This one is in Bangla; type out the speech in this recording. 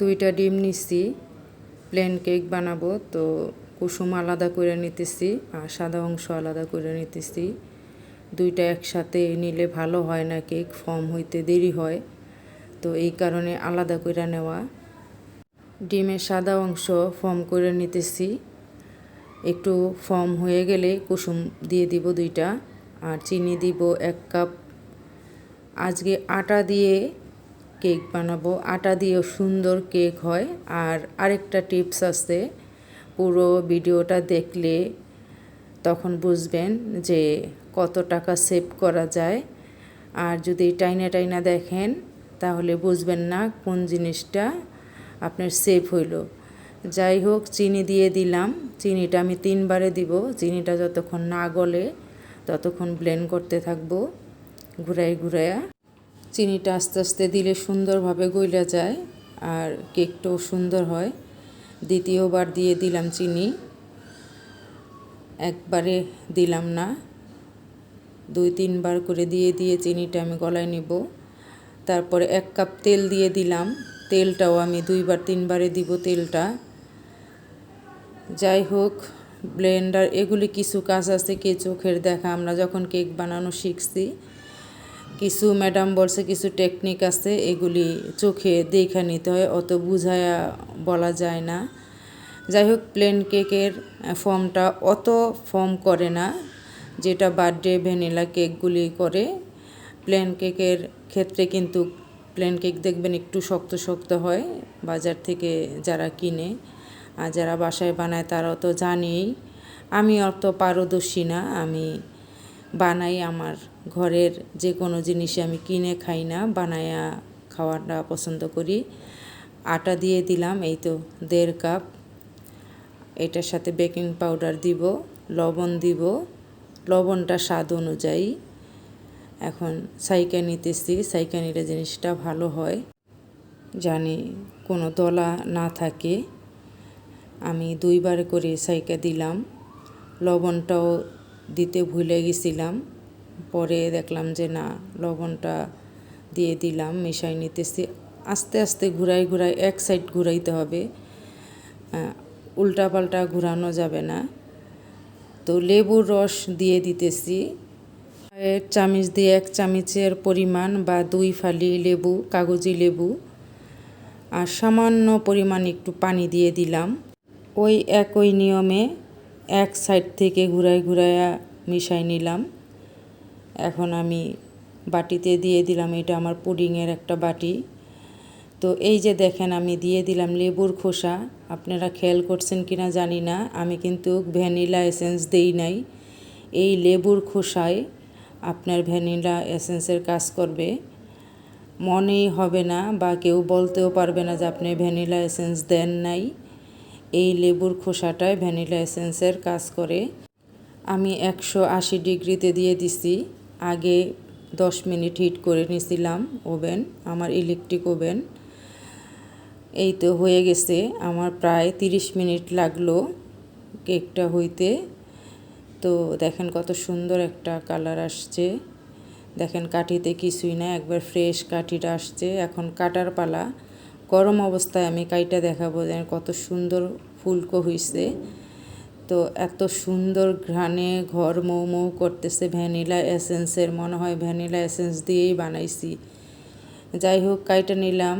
দুইটা ডিম নিচ্ছি প্লেন কেক বানাবো, তো কুসুম আলাদা করে নিতেছি আর সাদা অংশ আলাদা করে নিতেছি। দুইটা একসাথে নিলে ভালো হয় না কেক ফর্ম হইতে দেরি হয়, তো এই কারণে আলাদা করে নেওয়া। ডিমের সাদা অংশ ফর্ম করে নিতেছি, একটু ফর্ম হয়ে গেলে কুসুম দিয়ে দিব দুইটা, আর চিনি দিব এক কাপ। আজকে আটা দিয়ে কেক বানাবো। আটা দিয়েও সুন্দর কেক হয়। আর আরেকটা টিপস আছে, পুরো ভিডিওটা দেখলে তখন বুঝবেন যে কত টাকা সেভ করা যায়। আর যদি টাইনা টাইনা দেখেন, তাহলে বুঝবেন না কোন জিনিসটা আপনার সেভ হইল। যাই হোক, চিনি দিয়ে দিলাম। চিনিটা আমি তিনবারে দিব। চিনিটা যতক্ষণ না গলে, ততক্ষণ ব্লেন্ড করতে থাকব। ঘুরাই ঘুরাইয়া চিনিটা আস্তে আস্তে দিলে সুন্দরভাবে গইলা যায় আর কেকটাও সুন্দর হয়। দ্বিতীয়বার দিয়ে দিলাম চিনি। একবারে দিলাম না। দুই, তিনবার করে দিয়ে দিয়ে চিনিটা আমি গলায় নিব। তারপরে এক কাপ তেল দিয়ে দিলাম। তেলটাও আমি দুইবার, তিনবারে দিব তেলটা। যাই হোক, ব্লেন্ডার, এগুলি কিছু কাজ আছে কে চোখের দেখা। আমরা যখন কেক বানানো শিখছি কিছু ম্যাডাম বলছে, কিছু টেকনিক আছে, এগুলি চোখে দেখা নিতে হয়, অত বুঝায়া বলা যায় না। যাই হোক প্লেন কেকের ফর্মটা অত ফর্ম করে না, যেটা বার্থডে ভ্যানিলা কেকগুলি করে। প্লেন কেকের ক্ষেত্রে কিন্তু প্লেন কেক দেখবেন একটু শক্ত শক্ত হয়, বাজার থেকে যারা কিনে আর যারা বাসায় বানায় তারাও তো জানেই। আমি অত পারদর্শী না, আমি বানাই আমার ঘরের যে কোনো জিনিসই আমি কিনে খাই না, বানায়া খাওয়াটা পছন্দ করি। আটা দিয়ে দিলাম, এই তো দেড় কাপ। এটার সাথে বেকিং পাউডার দিব, লবণ দিব। লবণটা স্বাদ অনুযায়ী এখন সাইকা নিতেছি, সাইকা নিলে জিনিসটা ভালো হয়। জানি কোনো দলা না থাকে। আমি দুইবার করে সাইকা দিলাম। লবণটাও দিতে ভুলে গেছিলাম। পরে দেখলাম যে না, লবণটা দিয়ে দিলাম, মিশাই নিতেছি। আস্তে আস্তে ঘুরাই ঘুরাই এক সাইড ঘুরাইতে হবে। উল্টা পাল্টা ঘুরানো যাবে না। তো লেবুর রস দিয়ে দিতেছি। এক চামচ দিয়ে এক চামচের পরিমাণ বা দুই ফালি লেবু, কাগজি লেবু। আর সামান্য পরিমাণ একটু পানি দিয়ে দিলাম। ওই একই নিয়মে এক সাইড থেকে ঘুরাই ঘুরাইয়া মিশাই নিলাম। এখন আমি বাটিতে দিয়ে দিলাম, এটা আমার পুডিংয়ের একটা বাটি। তো এই যে দেখেন, আমি দিয়ে দিলাম লেবুর খোসা। আপনারা খেয়াল করছেন কি না জানি না, আমি কিন্তু ভ্যানিলা এসেন্স দেই নাই। এই লেবুর খোসায় আপনার ভ্যানিলা এসেন্সের কাজ করবে। মনেই হবে না বা কেউ বলতেও পারবে না যে আপনি ভ্যানিলা এসেন্স দেন নাই। এই লেবুর খোসাটায় ভ্যানিলা এসেন্সের কাজ করে। আমি একশো আশি ডিগ্রিতে দিয়ে দিছি। আগে দশ মিনিট হিট করে নিছিলাম ওভেন, আমার ইলেকট্রিক ওভেন। এই তো হয়ে গেছে, আমার প্রায় তিরিশ মিনিট লাগল কেকটা হইতে। তো দেখেন কত সুন্দর একটা কালার আসছে। দেখেন কাঠিতে কিছুই না একবার ফ্রেশ কাঠিটা আসছে। এখন কাটার পালা। গরম অবস্থায় আমি কাইটা দেখাবো যেন কত সুন্দর ফুলকো হয়েছে তো এত সুন্দর ঘ্রাণে ঘর মৌ মৌ করতেছে, ভ্যানিলা এসেন্সের, মনে হয় ভ্যানিলা এসেন্স দিয়েই বানাইছি। যাই হোক, কাইটা নিলাম।